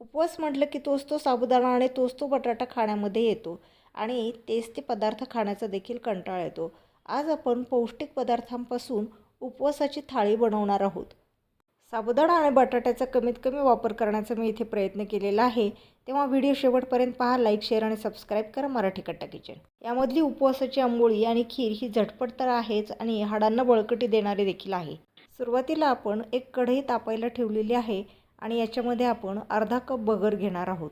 उपवास म्हटलं की तोच तो साबुदाणा आणि तोच तो बटाटा खाण्यामध्ये येतो आणि तेच ते पदार्थ खाण्याचा देखील कंटाळा येतो. आज आपण पौष्टिक पदार्थांपासून उपवासाची थाळी बनवणार आहोत. साबुदाणा आणि बटाट्याचा कमीत कमी वापर करण्याचा मी इथे प्रयत्न केलेला आहे. तेव्हा व्हिडिओ शेवटपर्यंत पहा लाईक शेअर आणि सबस्क्राईब करा मराठी कट्टा किचन. यामधली उपवासाची आंबोळी आणि खीर ही झटपट तर आहेच आणि हाडांना बळकटी देणारी देखील आहे. सुरुवातीला आपण एक कढई तापायला ठेवलेली आहे. आणि याच्यामध्ये आपण अर्धा कप बगर घेणार आहोत.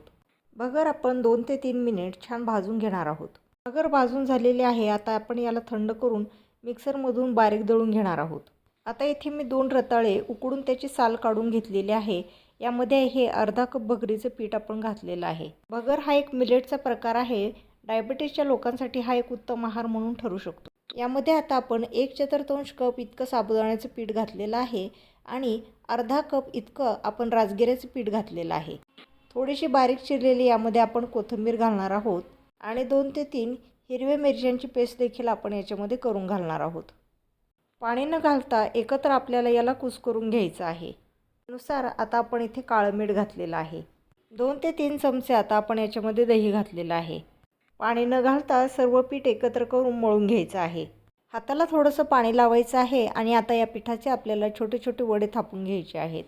बगर आपण दोन ते तीन मिनिट छान भाजून घेणार आहोत. बगर भाजून झालेली आहे आता आपण याला थंड करून मिक्सरमधून बारीक दळून घेणार आहोत. आता इथे मी दोन रताळे उकडून त्याची साल काढून घेतलेली आहे. यामध्ये हे अर्धा कप बगरीचं पीठ आपण घातलेलं आहे. बगर हा एक मिलेटचा प्रकार आहे. डायबिटीसच्या लोकांसाठी हा एक उत्तम आहार म्हणून ठरू शकतो. यामध्ये आता आपण एक चतुर्थांश कप इतकं साबुदाण्याचं पीठ घातलेलं आहे. आणि अर्धा कप इतकं आपण राजगिऱ्याचं पीठ घातलेलं आहे. थोडीशी बारीक चिरलेली यामध्ये आपण कोथिंबीर घालणार आहोत आणि दोन ते तीन हिरव्या मिरच्यांची पेस्ट देखील आपण याच्यामध्ये करून घालणार आहोत. पाणी न घालता एकत्र आपल्याला याला कुस्करून घ्यायचं आहे. नुसार आता आपण इथे काळं मीठ घातलेलं आहे. दोन ते तीन चमचे आता आपण याच्यामध्ये दही घातलेलं आहे. पाणी न घालता सर्व पीठ एकत्र करून मळून घ्यायचं आहे. हाताला थोडंसं पाणी लावायचं आहे आणि आता या पिठाचे आपल्याला छोटे छोटे वडे थापून घ्यायचे आहेत.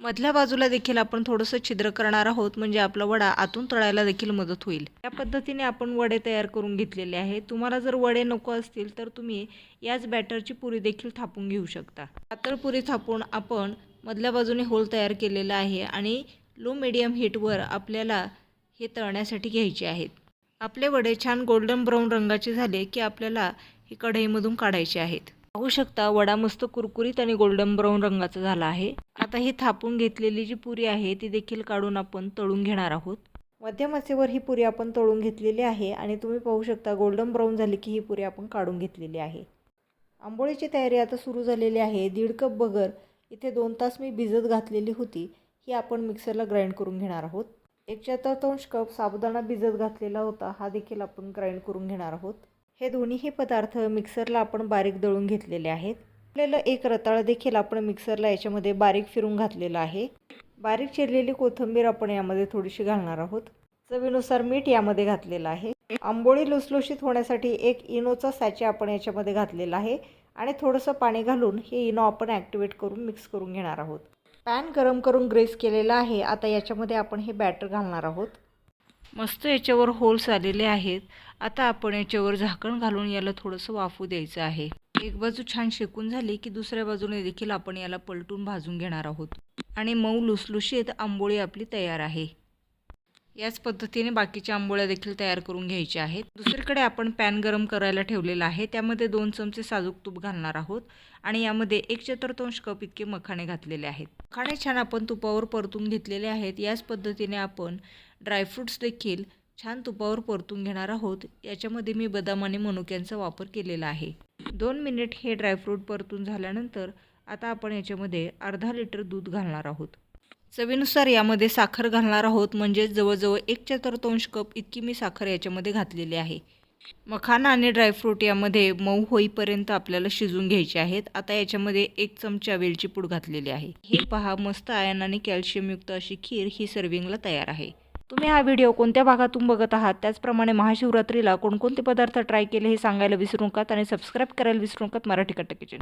मधल्या बाजूला देखील आपण थोडंसं छिद्र करणार आहोत म्हणजे आपला वडा आतून तळायला देखील मदत होईल. या पद्धतीने आपण वडे तयार करून घेतलेले आहे तुम्हाला जर वडे नको असतील तर तुम्ही याच बॅटरची पुरी देखील थापून घेऊ शकता. पातळ पुरी थापून आपण मधल्या बाजूने होल तयार केलेला आहे आणि लो मिडियम हीटवर आपल्याला हे तळण्यासाठी घ्यायचे आहेत. आपले वडे छान गोल्डन ब्राऊन रंगाचे झाले की आपल्याला ही कढईमधून काढायची आहेत. पाहू शकता वडा मस्त कुरकुरीत आणि गोल्डन ब्राऊन रंगाचा झाला आहे. आता ही थापून घेतलेली जी पुरी आहे ती देखील काढून आपण तळून घेणार आहोत. मध्यम आचेवर ही पुरी आपण तळून घेतलेली आहे आणि तुम्ही पाहू शकता गोल्डन ब्राऊन झाली की ही पुरी आपण काढून घेतलेली आहे. आंबोळीची तयारी आता सुरू झालेली आहे. दीड कप बगर इथे दोन तास मी भिजत घातलेली होती. ही आपण मिक्सरला ग्राइंड करून घेणार आहोत. एक चतुर्थांश कप साबुदाणा भिजत घातलेला होता. हा देखील आपण ग्राइंड करून घेणार आहोत. हे दोन्हीही पदार्थ मिक्सरला आपण बारीक दळून घेतलेले आहेत. आपल्याला एक रताळा देखील आपण मिक्सरला याच्यामध्ये बारीक फिरून घातलेला आहे. बारीक चिरलेली कोथिंबीर आपण यामध्ये थोडीशी घालणार आहोत. चवीनुसार मीठ यामध्ये घातलेलं आहे. आंबोळी लुसलुशीत होण्यासाठी एक इनोचा सॅचे आपण याच्यामध्ये घातलेला आहे. आणि थोडंसं पाणी घालून हे इनो आपण ॲक्टिवेट करून मिक्स करून घेणार आहोत. पॅन गरम करून ग्रेस केलेला आहे. आता याच्यामध्ये आपण हे बॅटर घालणार आहोत. मस्त याच्यावर होल्स आलेले आहेत. आता आपण याच्यावर झाकण घालून याला थोडंसं वाफू द्यायचं आहे. एक बाजू छान शेकून झाली की दुसऱ्या बाजूने देखील आपण याला पलटून भाजून घेणार आहोत. आणि मऊ लुसलुशीत आंबोळी आपली तयार आहे. याच पद्धतीने बाकीच्या आंबोळ्या देखील तयार करून घ्यायच्या आहेत. दुसरीकडे आपण पॅन गरम करायला ठेवलेला आहे. त्यामध्ये दोन चमचे साजूक तूप घालणार आहोत. आणि यामध्ये एक चतुर्थांश कप इतके मखाणे घातलेले आहेत. मखाणे छान आपण तुपावर परतून घेतलेले आहेत. याच पद्धतीने आपण ड्रायफ्रूट्स देखील छान तुपावर परतून घेणार आहोत. याच्यामध्ये मी बदाम आणि मनुक्यांचा वापर केलेला आहे. दोन मिनिट हे ड्रायफ्रूट परतून झाल्यानंतर आता आपण याच्यामध्ये अर्धा लिटर दूध घालणार आहोत. चवीनुसार यामध्ये साखर घालणार आहोत. म्हणजे जवळजवळ एक चतुर्थांश कप इतकी मी साखर याच्यामध्ये घातलेली आहे. मखाना आणि ड्रायफ्रूट यामध्ये मऊ होईपर्यंत आपल्याला शिजून घ्यायचे आहेत. आता याच्यामध्ये एक चमचा वेलची पूड घातलेली आहे. हे पहा मस्त आयन आणि कॅल्शियमयुक्त अशी खीर ही सर्विंगला तयार आहे. तुम्ही हा व्हिडिओ कोणत्या भागातून बघत आहात? त्याचप्रमाणे महाशिवरात्रीला कोणकोणते पदार्थ ट्राय केले हे सांगायला विसरू नकात आणि सबस्क्राईब करायला विसरू नकात मराठी कट्टा किचन